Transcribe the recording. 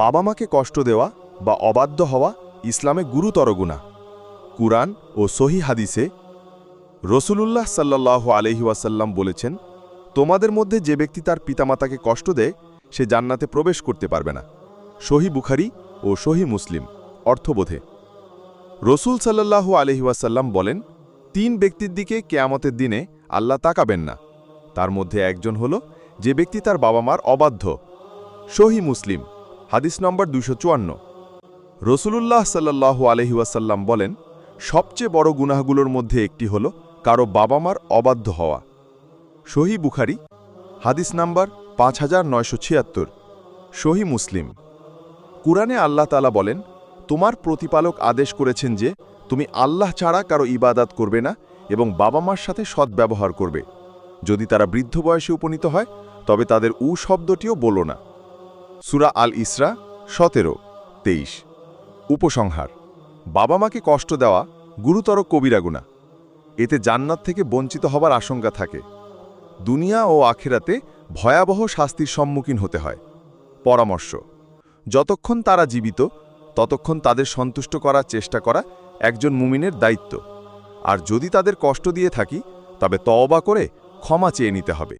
বাবা মাকে কষ্ট দেওয়া বা অবাধ্য হওয়া ইসলামে গুরুতর গুণা কুরআন ও সহি হাদিসে রসুলুল্লাহ সাল্লাহ আলহিউসাল্লাম বলেছেন, তোমাদের মধ্যে যে ব্যক্তি তার পিতামাতাকে কষ্ট দেয়, সে জান্নাতে প্রবেশ করতে পারবে না। সহি বুখারি ও সহি মুসলিম, অর্থবোধে। রসুল সাল্লাল্লাহু আলহিউসাল্লাম বলেন, তিন ব্যক্তির দিকে কেয়ামতের দিনে আল্লাহ তাকাবেন না। তার মধ্যে একজন হল যে ব্যক্তি তার বাবা মার অবাধ্য। সহি মুসলিম হাদিস নম্বর দুশো চুয়ান্ন। রসুলুল্লাহ সাল্লাহ আলহিউসাল্লাম বলেন, সবচেয়ে বড় গুনাহগুলোর মধ্যে একটি হল কারও বাবা মার অবাধ্য হওয়া। সহি বুখারি, হাদিস নাম্বার পাঁচ হাজার নয়শো ছিয়াত্তর। সহি মুসলিম। কুরআনে আল্লাহ তালা বলেন, তোমার প্রতিপালক আদেশ করেছেন যে, তুমি আল্লাহ ছাড়া কারও ইবাদাত করবে না এবং বাবা মার সাথে সদ্ব্যবহার করবে। যদি তারা বৃদ্ধ বয়সে উপনীত হয়, তবে তাদের উ শব্দটিও বলো না। সুরা আল ইসরা, সতেরো, তেইশ। উপসংহার, বাবা মাকে কষ্ট দেওয়া গুরুতর কবিরাগুনা এতে জান্নাত থেকে বঞ্চিত হবার আশঙ্কা থাকে। দুনিয়া ও আখেরাতে ভয়াবহ শাস্তির সম্মুখীন হতে হয়। পরামর্শ, যতক্ষণ তারা জীবিত, ততক্ষণ তাদের সন্তুষ্ট করার চেষ্টা করা একজন মুমিনের দায়িত্ব। আর যদি তাদের কষ্ট দিয়ে থাকি, তবে তওবা করে ক্ষমা চেয়ে নিতে হবে।